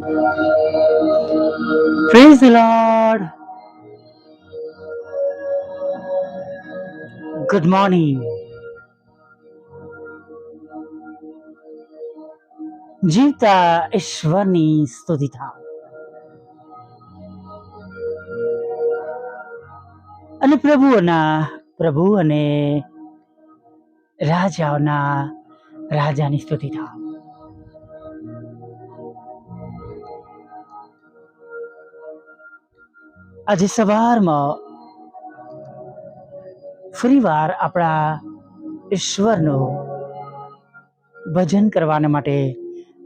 The Lord. Good morning. જીવતા ઈશ્વરની સ્તુતિ થાવ અને પ્રભુઓના, પ્રભુ અને રાજાઓના રાજાની સ્તુતિ થાવ આજે સવારમાં ફરીવાર આપણા ઈશ્વરનું ભજન કરવાને માટે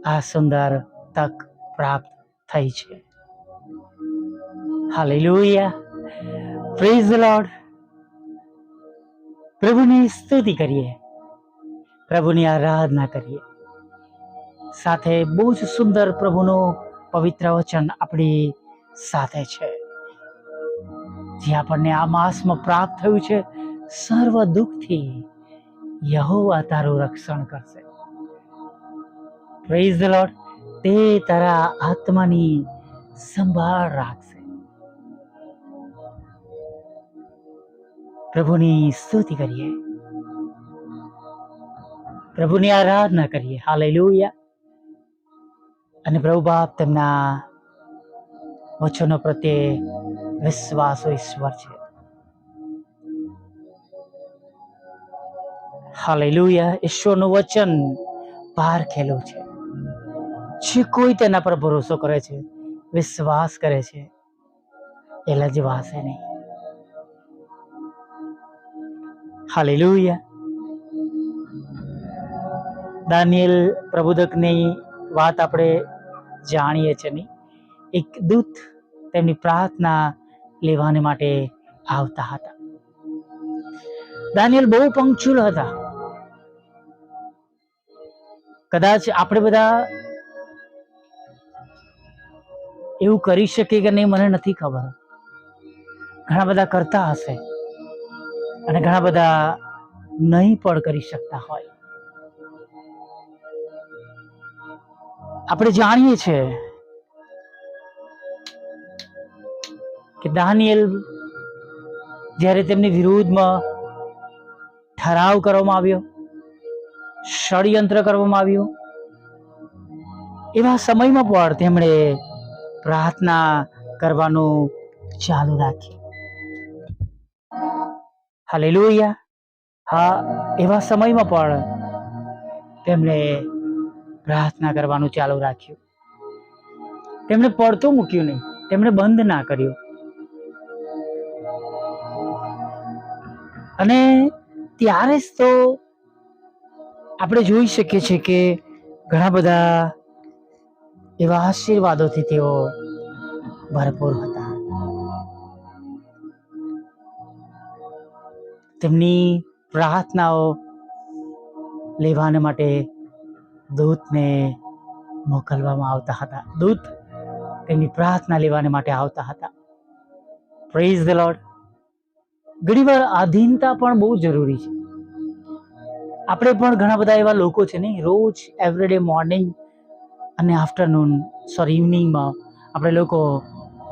આ સુંદર તક પ્રાપ્ત થઈ છે. હાલેલુયા. પ્રેઝ લોર્ડ પ્રભુની સ્તુતિ કરીએ. પ્રભુની આરાધના કરીએ. સાથે બહુ જ સુંદર પ્રભુનું પવિત્ર વચન આપણી સાથે છે. જે આપણને આ માસમાં પ્રાપ્ત થયું છે, સર્વ દુઃખથી યહોવા તારું રક્ષણ કરશે. પ્રેઝ ધ લોર્ડ તે તારા આત્માની સંભાળ રાખશે. પ્રભુની સ્તુતિ કરીએ. પ્રભુની આરાધના કરીએ. હાલેલુયા અને પ્રભુ બાપ તેમના વચનો પ્રત્યે વિશ્વાસો ઈશ્વર છે. હાલેલુયા. ઈશ્વરનું વચન પારખેલું છે. જે કોઈ તેના પર ભરોસો કરે છે, વિશ્વાસ કરે છે એ લજવાશે નહીં. હાલેલુયા. દાનિયેલ પ્રબોધકની વાત આપણે જાણીએ છીએ નહીં. એક દૂત તેમની પ્રાર્થના લેવાને માટે આવતા હતા. દાનિયલ બહુ પંક્ચ્યુઅલ હતા. કદાચ આપણે બધા એવું કરી શકીએ કે નહીં, મને નથી ખબર. ઘણા બધા કરતા હશે અને ઘણા બધા નહીં પણ કરી શકતા હોય. આપણે જાણીએ છીએ કે દાનિયેલ જ્યારે તેમની વિરુદ્ધમાં ઠરાવ કરવામાં આવ્યો, ષડયંત્ર કરવામાં આવ્યું, એવા સમયમાં પણ તેમણે પ્રાર્થના કરવાનું ચાલુ રાખ્યું. હાલેલુયા. હા, એવા સમયમાં પણ તેમણે પ્રાર્થના કરવાનું ચાલુ રાખ્યું. તેમણે પડતું મૂક્યું નહીં. તેમણે બંધ ના કર્યું. અને ત્યારે જ તો આપણે જોઈ શકીએ છીએ કે ઘણા બધા એવા આશીર્વાદોથી તેઓ ભરપૂર હતા. તેમની પ્રાર્થનાઓ લેવાને માટે દૂતને મોકલવામાં આવતા હતા. દૂત તેમની પ્રાર્થના લેવાને માટે આવતા હતા. પ્રેઝ ધ લોર્ડ ઘણીવાર આધીનતા પણ બહુ જરૂરી છે. આપણે પણ ઘણા બધા એવા લોકો છે નહીં રોજ એવરીડે મોર્નિંગ અને આફ્ટરનૂન સોરી ઇવનિંગમાં આપણે લોકો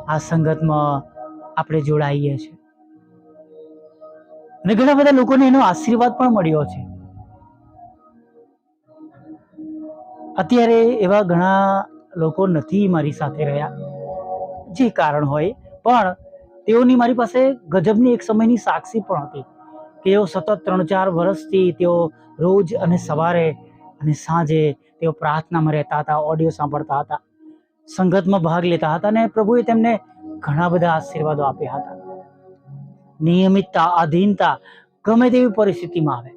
આ સંગતમાં આપણે જોડાઈએ છીએ. અને ઘણા બધા લોકોને એનો આશીર્વાદ પણ મળ્યો છે. અત્યારે એવા ઘણા લોકો નથી મારી સાથે રહ્યા, જે કારણ હોય, પણ તેઓની મારી પાસે ગજબની એક સમયની સાક્ષી પણ હતી કે તેઓ સતત ત્રણ ચાર વર્ષથી તેઓ રોજ અને સવારે અને સાંજે તેઓ પ્રાર્થનામાં રહેતા હતા, ઓડિયો સાંભળતા હતા, સંગતમાં ભાગ લેતા હતા અને પ્રભુએ તેમને ઘણા બધા આશીર્વાદો આપ્યા હતા. નિયમિતતા, આધીનતા ગમે તેવી પરિસ્થિતિમાં આવે,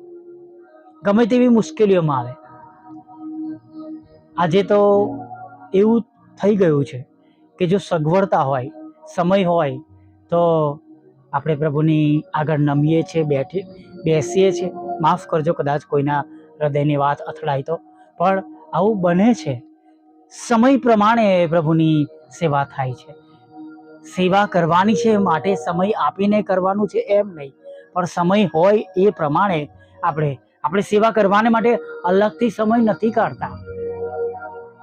ગમે તેવી મુશ્કેલીઓમાં આવે. આજે તો એવું થઈ ગયું છે કે જો સગવડતા હોય, સમય હોય તો આપણે પ્રભુની આગળ નમીએ છીએ, બેઠી, બેસીએ છીએ. માફ કરજો, કદાચ કોઈના હૃદયની વાત અથડાય તો. પણ આવું બને છે. સમય પ્રમાણે પ્રભુની સેવા થાય છે. સેવા કરવાની છે માટે સમય આપીને કરવાનું છે એમ નહીં. પણ સમય હોય એ પ્રમાણે આપણે આપણે સેવા કરવાને માટે અલગથી સમય નથી કાઢતા.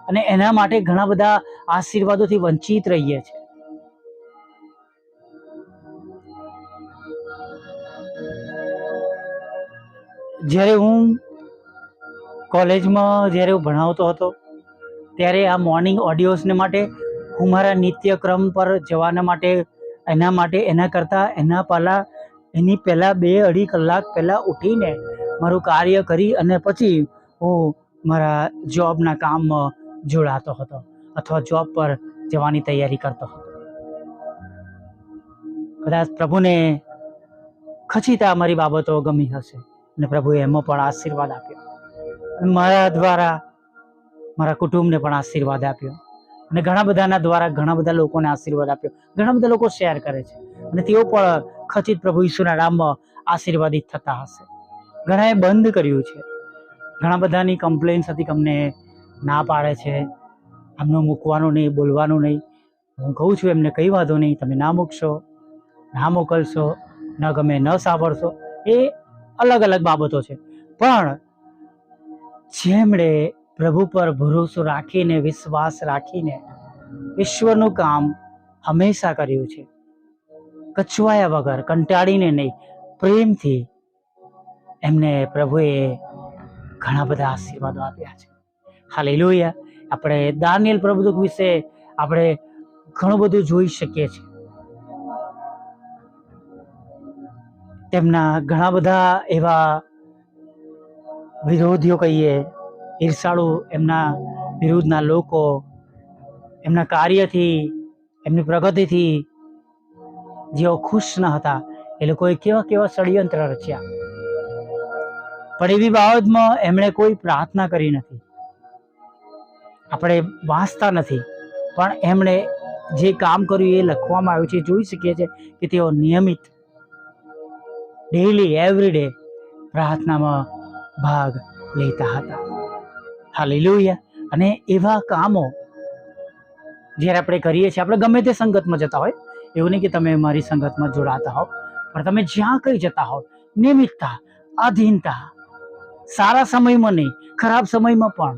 અને એના માટે ઘણા બધા આશીર્વાદોથી વંચિત રહીએ છીએ. જ્યારે હું કોલેજમાં જ્યારે હું ભણાવતો હતો, ત્યારે આ મોર્નિંગ ઓડિયોસને માટે હું મારા નિત્યક્રમ પર જવાના માટે, એના માટે, એના કરતાં, એના પહેલાં, એની પહેલાં બે અઢી કલાક પહેલાં ઉઠીને મારું કાર્ય કરી અને પછી હું મારા જોબના કામમાં જોડાતો હતો અથવા જોબ પર જવાની તૈયારી કરતો હતો. કદાચ પ્રભુને ખચીતા મારી બાબતો ગમી હશે. અને પ્રભુએ એમાં પણ આશીર્વાદ આપ્યો. મારા દ્વારા, મારા કુટુંબને પણ આશીર્વાદ આપ્યો. અને ઘણા બધાના દ્વારા ઘણા બધા લોકોને આશીર્વાદ આપ્યો. ઘણા બધા લોકો શેર કરે છે. અને તેઓ પણ ખચિત પ્રભુ ઈસુના નામમાં આશીર્વાદિત થતા હશે. ઘણાએ બંધ કર્યું છે. ઘણા બધાની કમ્પ્લેન્સ હતી કે અમને ના પાડે છે. આમનું મૂકવાનું નહીં, બોલવાનું નહીં. હું કહું છું એમને કંઈ વાંધો નહીં. તમે ના મૂકશો, ના મોકલશો, ન ગમે, ન સાંભળશો. એ અલગ અલગ બાબતો છે. પણ જેમણે પ્રભુ પર ભરોસો રાખીને, વિશ્વાસ રાખીને ઈશ્વરનું કામ હંમેશા કર્યું છે. કચવાયા વગર, કંટાળીને નહીં, પ્રેમથી એમને પ્રભુએ ઘણા બધા આશીર્વાદો આપ્યા છે. હાલેલુયા. આપણે દાનિયલ પ્રભુદુખ વિશે આપણે ઘણું બધું જોઈ શકીએ છીએ. તેમના ઘણા બધા એવા વિરોધીઓ કહીએ, ઈર્ષાળુ એમના વિરુદ્ધના લોકો, એમના કાર્યથી, એમની પ્રગતિથી જેઓ ખુશ ન હતા, એ લોકોએ કેવા કેવા ષડયંત્ર રચ્યા. પણ એવી બાબતમાં એમણે કોઈ પ્રાર્થના કરી નથી. આપણે વાંચતા નથી, પણ એમણે જે કામ કર્યું એ લખવામાં આવ્યું છે. જોઈ શકીએ છીએ કે તેઓ નિયમિત ડેઈલી એવરીડે પ્રાર્થનામાં ભાગ લેતા હતા. હાલેલુયા. અને એવા કામો જ્યારે આપણે કરીએ છીએ, આપણે ગમે તે સંગતમાં જતા હોય, એવું નહીં કે તમે મારી સંગતમાં જોડાતા હો પણ તમે જ્યાં કઈ જતા હો નિયમિતતા આધીનતા, સારા સમયમાં નહીં, ખરાબ સમયમાં પણ.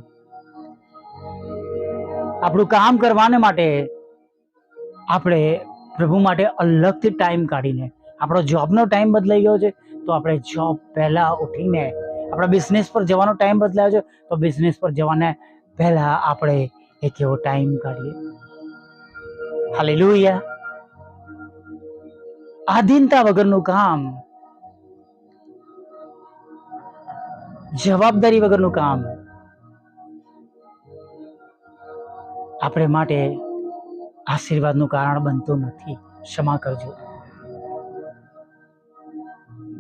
આપણું કામ કરવાને માટે આપણે પ્રભુ માટે અલગથી ટાઈમ કાઢીને આપણો જોબનો ટાઈમ બદલાઈ ગયો છે, તો આપણે જોબ પહેલાં ઉઠીને આપણા બિઝનેસ પર જવાનો ટાઈમ બદલાયો છે, તો બિઝનેસ પર જવાને પહેલાં આપણે એક એવો ટાઈમ કાઢીએ. હાલેલુયા આધીનતા વગરનું કામ. જવાબદારી વગરનું કામ. આપણે માટે આશીર્વાદનું કારણ બનતું નથી. ક્ષમા કરજો.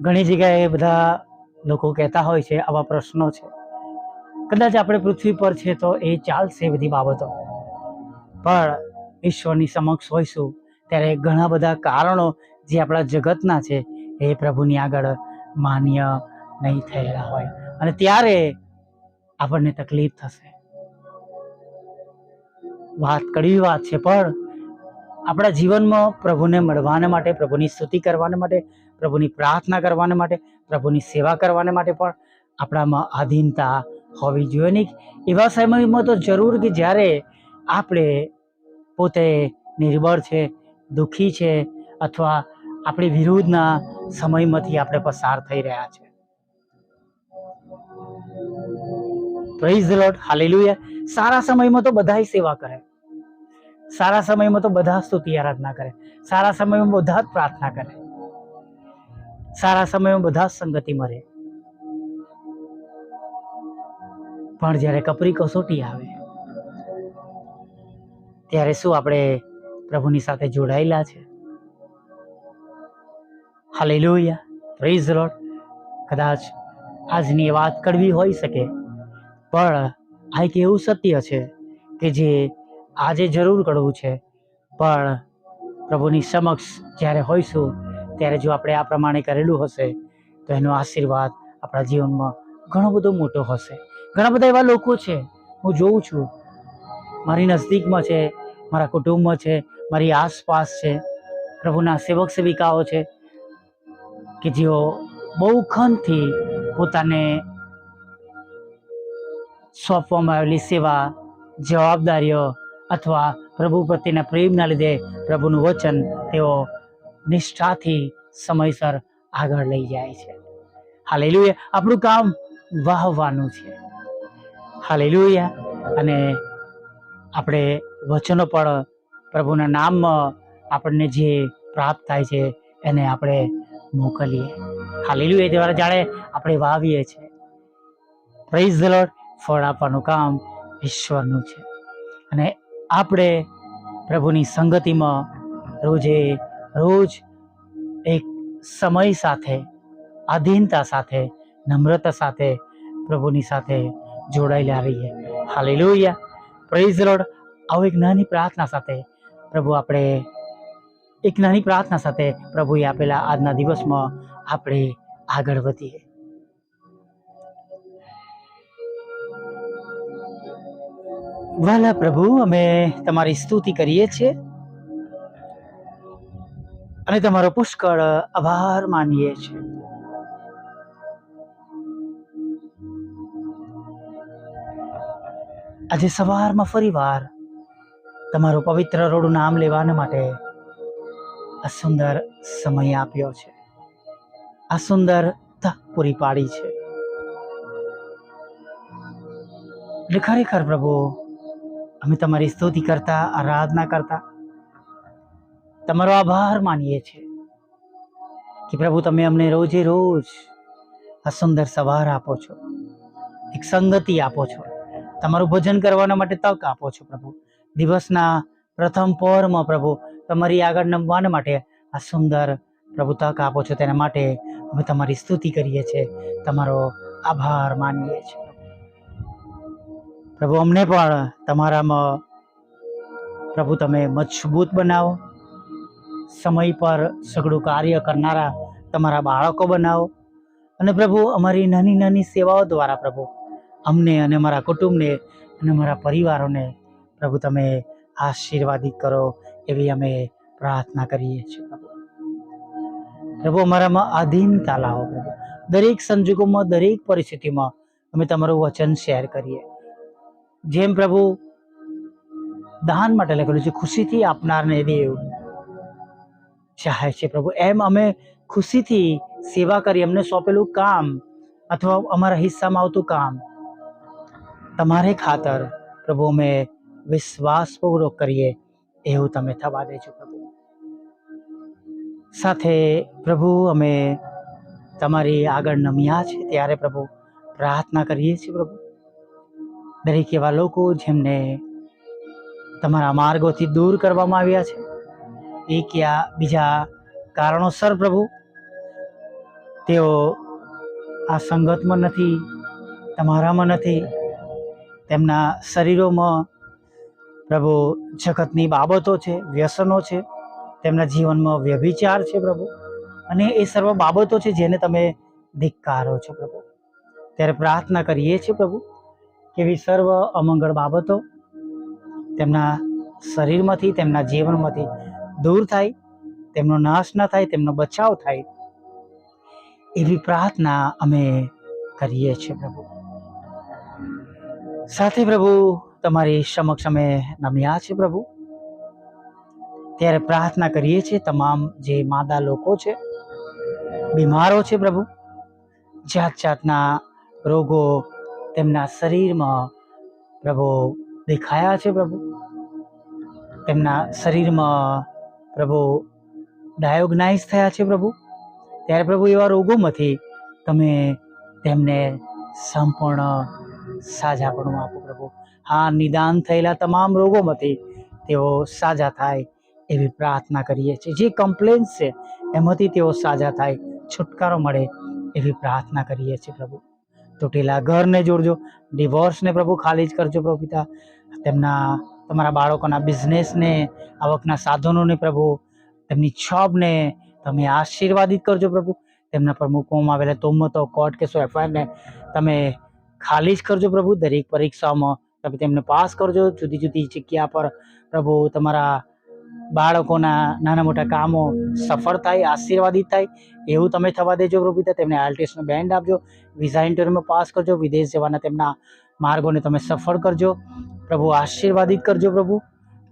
ઘણી જગ્યાએ બધા લોકો કહેતા હોય છે, આવા પ્રશ્નો છે. કદાચ આપણે પૃથ્વી પર છે તો એ ચાલશે બધી બાબતો. પણ ઈશ્વરની સમક્ષ હોઈશું, ત્યારે ઘણા બધા કારણો જે આપણા જગતના છે, એ પ્રભુની આગળ માન્ય નહીં થયેલા હોય. અને ત્યારે આપણને તકલીફ થશે. વાત કડવી વાત છે, પણ આપણા જીવનમાં પ્રભુને મળવાને માટે, પ્રભુની સ્તુતિ કરવાને માટે પ્રભુની પ્રાર્થના કરવાને માટે, પ્રભુની સેવા કરવાને માટે પણ આપણામાં આધીનતા હોવી જોઈએ નહીં એવા સમયમાં તો જરૂર કે જ્યારે આપણે પોતે નિર્બળ છે, દુઃખી છે, અથવા આપણી વિરુદ્ધના સમયમાંથી આપણે પસાર થઈ રહ્યા છે. પ્રેઝ લોટ હાલેલુયા સારા સમયમાં તો બધાય સેવા કરે. સારા સમયમાં તો બધા સ્તુતિ આરાધના કરે. સારા સમયમાં બધા જ પ્રાર્થના કરે. સારા સમયમાં બધા સંગતિ રહે પણ જ્યારે કપરી કસોટી આવે, ત્યારે શું આપણે પ્રભુની સાથે જોડાયેલા છે? હાલેલુયા પ્રેઝ લોટ કદાચ આજની વાત કડવી હોઈ શકે, પણ આ એક એવું સત્ય છે કે જે આજે જરૂર કરવું છે. પણ પ્રભુની સમક્ષ જ્યારે હોઈશું ત્યારે જો આપણે આ પ્રમાણે કરેલું હશે, તો એનો આશીર્વાદ આપણા જીવનમાં ઘણો બધો મોટો હશે. ઘણા બધા એવા લોકો છે, હું જોઉં છું. મારી નજદીકમાં છે, મારા કુટુંબમાં છે, મારી આસપાસ છે, પ્રભુના સેવક સેવિકાઓ છે, કે જેઓ બહુ ખનથી પોતાને સોંપવામાં આવેલી સેવા, જવાબદારીઓ અથવા પ્રભુ પ્રત્યેના પ્રેમના લીધે પ્રભુનું વચન તેઓ નિષ્ઠાથી સમયસર આગળ લઈ જાય છે. હાલેલુયા. આપણું કામ વાહવાનું છે. હાલેલુયા. અને આપણે વચનો પણ પ્રભુના નામમાં આપણને જે પ્રાપ્ત થાય છે, એને આપણે મોકલીએ. હાલેલુયા. દ્વારા જાણે આપણે વાવીએ છીએ પ્રેઝ ધ ફળ આપવાનું કામ ઈશ્વરનું છે. અને આપણે પ્રભુની સંગતિમાં રોજે રોજ એક સમય સાથે, આધીનતા સાથે, નમ્રતા સાથે પ્રભુની સાથે જોડાયેલા રહીએ. હાલેલુયા. પ્રેઝ લોડ આવું એક નાની પ્રાર્થના સાથે પ્રભુ આપણે, એક નાની પ્રાર્થના સાથે પ્રભુએ આપેલા આજના દિવસમાં આપણે આગળ વધીએ. વાલા પ્રભુ, અમે તમારી સ્તુતિ કરીએ છીએ. અને તમારો પુષ્કળ આભાર માનીએ છીએ. આજે સવારમાં ફરીવાર તમારું પવિત્ર રોડું નામ લેવાના માટે આ સુંદર સમય આપ્યો છે. આ સુંદર તક પૂરી પાડી છે. એટલે ખરેખર પ્રભુ, અમે તમારી સ્તુતિ કરતા, આરાધના કરતા તમારો આભાર માનીએ છીએ કે પ્રભુ તમે અમને રોજે રોજ આ સુંદર સવાર આપો છો, એક સંગતિ આપો છો, તમારું ભજન કરવાના માટે તક આપો છો પ્રભુ. દિવસના પ્રથમ પહોરમાં પ્રભુ તમારી આગળ નમવાના માટે આ સુંદર પ્રભુ તક આપો છો, તેના માટે અમે તમારી સ્તુતિ કરીએ છીએ, તમારો આભાર માનીએ છીએ પ્રભુ અમને પણ તમારામાં પ્રભુ તમે મજબૂત બનાવો સમય પર સઘળું કાર્ય કરનારા તમારા બાળકો બનાવો. અને પ્રભુ, અમારી નાની નાની સેવાઓ દ્વારા પ્રભુ, અમને અને અમારા કુટુંબને અને અમારા પરિવારોને પ્રભુ તમે આશીર્વાદિત કરો એવી અમે પ્રાર્થના કરીએ છીએ પ્રભુ. પ્રભુ, અમારામાં આધીનતા લાવો પ્રભુ. દરેક સંજોગોમાં, દરેક પરિસ્થિતિમાં અમે તમારું વચન શેર કરીએ. જેમ પ્રભુ દાન માટે લખેલું છે, ખુશીથી આપનારને દેવ ચાહે છે પ્રભુ. એમ અમે ખુશીથી સેવા કરી, અમને સોંપેલું કામ અથવા અમારા હિસ્સામાં આવતું કામ. તમારે ખાતર પ્રભુ અમે વિશ્વાસપૂર્વક કરીએ, એવું તમે થવા દેજો પ્રભુ. સાથે પ્રભુ અમે તમારી આગળ નમ્યા છે ત્યારે પ્રભુ પ્રાર્થના કરીએ છીએ પ્રભુ. દરેક એવા લોકો જેમને તમારા માર્ગોથી દૂર કરવામાં આવ્યા છે. એક યા બીજા કારણોસર પ્રભુ? તેઓ આ સંગતમાં નથી, તમારામાં નથી, તેમના શરીરોમાં પ્રભુ જગતની બાબતો છે, વ્યસનો છે, તેમના જીવનમાં વ્યભિચાર છે પ્રભુ. અને એ સર્વ બાબતો છે જેને તમે ધિક્કારો છો પ્રભુ. ત્યારે પ્રાર્થના કરીએ છીએ પ્રભુ કે એવી સર્વ અમંગળ બાબતો તેમના શરીરમાંથી, તેમના જીવનમાંથી દૂર થાય, તેમનો નાશ ન થાય, તેમનો બચાવ થાય, એવી પ્રાર્થના અમે કરીએ છીએ પ્રભુ. સાથે પ્રભુ, તમારી સમક્ષ અમે નમ્યા છે પ્રભુ. ત્યારે પ્રાર્થના કરીએ છીએ તમામ જે માદા લોકો છે, બીમારો છે પ્રભુ જાત જાતના રોગો તેમના શરીરમાં પ્રભુ દેખાયા છે પ્રભુ. તેમના શરીરમાં પ્રભુ ડાયોગ્નાઇઝ થયા છે પ્રભુ. ત્યારે પ્રભુ એવા રોગોમાંથી તમે તેમને સંપૂર્ણ સાજાપણું આપો પ્રભુ. આ નિદાન થયેલા તમામ રોગોમાંથી તેઓ સાજા થાય એવી પ્રાર્થના કરીએ છીએ. જે કમ્પ્લેન્સ છે, એમાંથી તેઓ સાજા થાય, છુટકારો મળે એવી પ્રાર્થના કરીએ છીએ પ્રભુ. તૂટેલા ઘરને જોડજો ડિવોર્સને પ્રભુ ખાલી જ કરજો પ્રભુ પિતા. તેમના તમારા બાળકોના બિઝનેસને, આવકના સાધનોને પ્રભુ, તેમની જોબને તમે આશીર્વાદિત કરજો પ્રભુ. તેમના પર મૂકવામાં આવેલા તોમતો કોર્ટ કેસો એફઆઈઆરને તમે ખાલી જ કરજો પ્રભુ. દરેક પરીક્ષાઓમાં તમે તેમને પાસ કરજો. જુદી જુદી જગ્યા પર પ્રભુ તમારા બાળકોના નાના મોટા કામો સફળ થાય, આશીર્વાદિત થાય. એવું તમે થવા દેજો પ્રભુ તેમને આલ્ટેસનો બેન્ડ આપજો. વિઝા ઇન્ટરવ્યુમાં પાસ કરજો. વિદેશ જવાના તેમના માર્ગોને તમે સફળ કરજો. પ્રભુ આશીર્વાદિત કરજો પ્રભુ.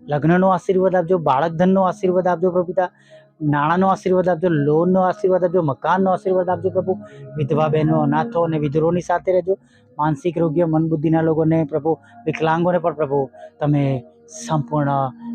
લગ્નનો આશીર્વાદ આપજો બાળક ધનનો આશીર્વાદ આપજો પ્રભુ પિતા. નાણાંનો આશીર્વાદ આપજો, લોનનો આશીર્વાદ આપજો, મકાનનો આશીર્વાદ આપજો પ્રભુ. વિધવા બહેનો, અનાથો અને વિધરોની સાથે રહેજો. માનસિક, રોગ્ય મન બુદ્ધિના લોકોને પ્રભુ, વિકલાંગોને પણ પ્રભુ, તમે સંપૂર્ણ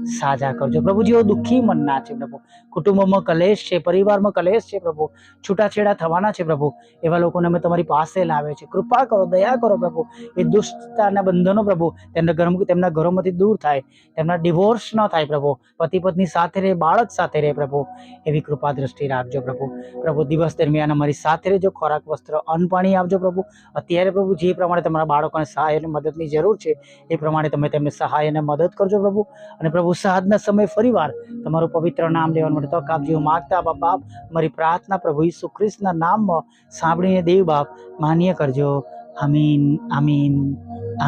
સાજા કરજો. પ્રભુ જેઓ દુઃખી મનના છે પ્રભુ. કુટુંબમાં કલેશ છે, પરિવારમાં કલેશ છે પ્રભુ. છૂટાછેડા થવાના છે પ્રભુ. એવા લોકોને અમે તમારી પાસે લાવે છે કૃપા કરો, દયા કરો પ્રભુ. એ દુષ્ટતાના બંધનો પ્રભુ, તેમના ઘર તેમના ઘરોમાંથી દૂર થાય. તેમના ડિવોર્સ ન થાય પ્રભુ. પતિ પત્ની સાથે રહે, બાળક સાથે રહે પ્રભુ. એવી કૃપા દ્રષ્ટિ રાખજો પ્રભુ. પ્રભુ, દિવસ દરમિયાન અમારી સાથે રહેજો. ખોરાક, વસ્ત્ર, અન્ન, પાણી આપજો પ્રભુ. અત્યારે પ્રભુ જે પ્રમાણે તમારા બાળકોને સહાય અને મદદની જરૂર છે, એ પ્રમાણે તમે તેમને સહાય અને મદદ કરજો પ્રભુ. અને પ્રભુ સાધના સમય ફરીવાર તમારું પવિત્ર નામ લેવા માટે તક આપજો. માગતા બાપ બાપ, મારી પ્રાર્થના પ્રભુ ઈસુ ખ્રિસ્તના નામમાં સાંભળીને દેવ બાપ માન્ય કરજો. આમીન આમીન